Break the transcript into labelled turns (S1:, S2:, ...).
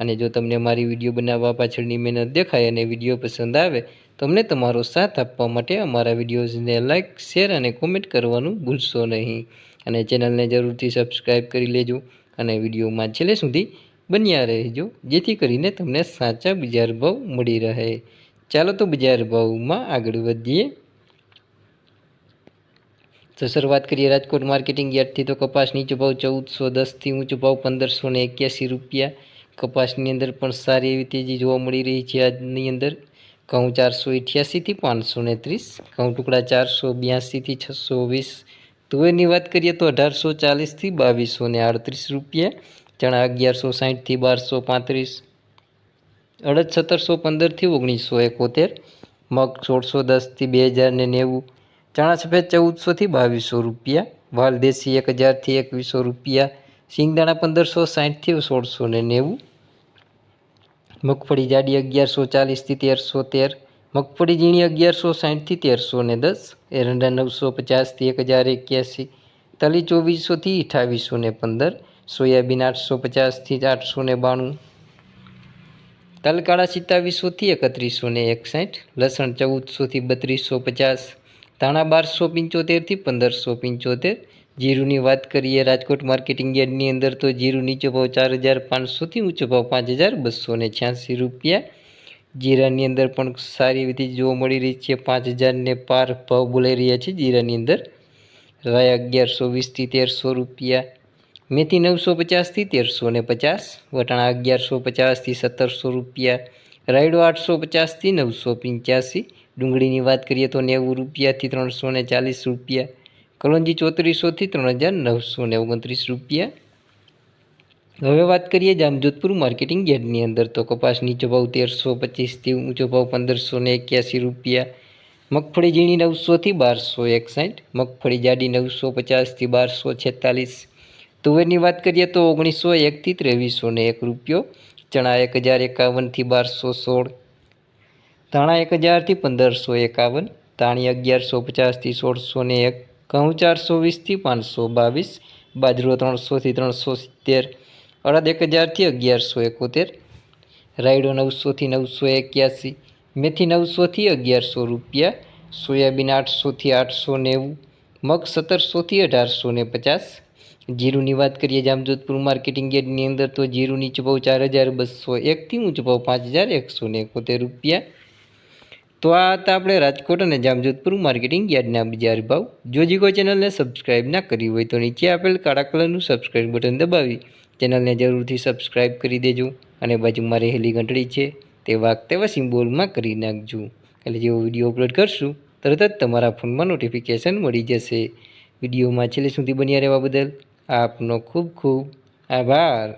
S1: અને જો તમને મારી વીડિયો બનાવવા પાછળની મહેનત દેખાય અને વીડિયો પસંદ આવે તો અમને તમારો સાથ આપવા માટે અમારા વિડીયોઝને લાઇક શેર અને કોમેન્ટ કરવાનું ભૂલશો નહીં. અને ચેનલને જરૂરથી સબસ્ક્રાઈબ કરી લેજો અને વિડીયોમાં છેલ્લે સુધી બન્યા રહેજો, જેથી કરીને તમને સાચા બજાર ભાવ મળી રહે. ચાલો તો બજાર ભાવમાં આગળ વધીએ. તો શરૂઆત કરીએ રાજકોટ માર્કેટિંગ યાર્ડથી. તો કપાસ નીચો ભાવ ચૌદસો દસથી ઊંચો ભાવ પંદરસો ને એક્યાસી રૂપિયા. કપાસની અંદર પણ સારી એવી તેજી જોવા મળી રહી છે આજની અંદર. ઘઉં ચારસો અઠ્યાસીથી પાંચસો ને ત્રીસ, ઘઉં ટુકડા ચારસો બ્યાસીથી છસો વીસ. તુવેરની વાત કરીએ તો અઢારસો ચાલીસથી બાવીસો ને આડત્રીસ રૂપિયા, ચણા અગિયારસો સાહીઠથી બારસો પાંત્રીસ, અડદ સત્તરસો પંદરથી ઓગણીસો એકોતેર, મગ સોળસો દસથી બે હજાર ને નેવું, ચણા સફેદ ચૌદસોથી બાવીસો રૂપિયા, વાલ દેશી એક હજારથી એકવીસો રૂપિયા સિંગદાણા પંદરસો સાહીઠથી સોળસો ને નેવું. મગફળી જાડી અગિયારસો ચાલીસથી તેરસો તેર. મગફળી ઝીણી અગિયારસો સાહીઠથી તેરસો ને દસ. એરંડા નવસો પચાસથી એક હજાર એક્યાસી. તલી ચોવીસોથી અઠાવીસો ને પંદર. સોયાબીન આઠસો પચાસથી આઠસો ને બાણું. તલકાળા સિત્તાવીસોથી એકત્રીસો ને એકસાઠ. લસણ ચૌદસોથી બત્રીસો પચાસ. ધાણા બારસો પંચોતેરથી પંદરસો પંચોતેર. જીરુની વાત કરીએ, રાજકોટ માર્કેટિંગ યાર્ડની અંદર તો જીરું નીચો ભાવ ચાર હજાર પાંચસોથી ઊંચો ભાવ પાંચ હજાર બસો ને છ્યાસી રૂપિયા. જીરાની અંદર પણ સારી રીતે જોવા મળી રહી છે, પાંચ હજારને પાર ભાવ બોલાઈ રહ્યા છે જીરાની અંદર. રાય અગિયારસો વીસથી તેરસો રૂપિયા. મેથી નવસો પચાસથી તેરસો ને પચાસ. વટાણા અગિયારસો પચાસથી સત્તરસો રૂપિયા. રાયડો આઠસો પચાસથી નવસો પંચ્યાસી. ડુંગળીની વાત કરીએ તો નેવું રૂપિયાથી ત્રણસો ને ચાલીસ રૂપિયા. કલોંજી ચોત્રીસોથી ત્રણ હજાર નવસો ને ઓગણત્રીસ રૂપિયા. હવે વાત કરીએ જામજોધપુર માર્કેટિંગ યાર્ડની અંદર તો કપાસ નીચો ભાવ તેરસો પચીસથી ઊંચો ભાવ પંદરસો ને એક્યાસી રૂપિયા. મગફળી ઝીણી નવસોથી બારસો એકસાઠ. મગફળી જાડી નવસો પચાસથી બારસો છેતાલીસ. તુવેરની વાત કરીએ તો ઓગણીસો એકથી ત્રેવીસો ને એક રૂપિયો. ચણા એક હજાર એકાવનથી બારસો સોળ. ધાણા એક હજારથી પંદરસો એકાવન. ધાણી અગિયારસો પચાસથી સોળસો ને એક. ઘઉં ચારસો વીસથી પાંચસો બાવીસ, બાજરો ત્રણસોથી ત્રણસો સિત્તેર, અડદ એક હજારથી અગિયારસો એકોતેર, રાયડો નવસોથી નવસો એક્યાસી, મેથી નવસોથી અગિયારસો રૂપિયા, સોયાબીન આઠસોથી આઠસો નેવું, મગ સત્તરસોથી અઢારસો ને પચાસ. જીરુની વાત કરીએ જામજોધપુર માર્કેટિંગ યાર્ડની અંદર તો જીરુની નીચો ચાર હજાર બસો એકથી ઊંચો ભાવ પાંચ હજાર એકસો એકોતેર રૂપિયા. તો આ હતા આપણે રાજકોટ અને જામજોધપુર માર્કેટિંગ યાર્ડના બજાર ભાવ જો જે કોઈ ચેનલને સબસ્ક્રાઇબ ના કરી હોય તો નીચે આપેલ કાળા કલરનું સબસ્ક્રાઇબ બટન દબાવી ચેનલને જરૂરથી સબસ્ક્રાઇબ કરી દેજો અને બાજુમાં રહેલી ઘંટડી છે તે વાગ તેવા સિમ્બોલમાં કરી નાખજો. એટલે જેવો વીડિયો અપલોડ કરશું, તરત જ તમારા ફોનમાં નોટિફિકેશન મળી જશે. વિડીયોમાં છેલ્લે સુધી બન્યા રહેવા બદલ આપનો ખૂબ ખૂબ આભાર.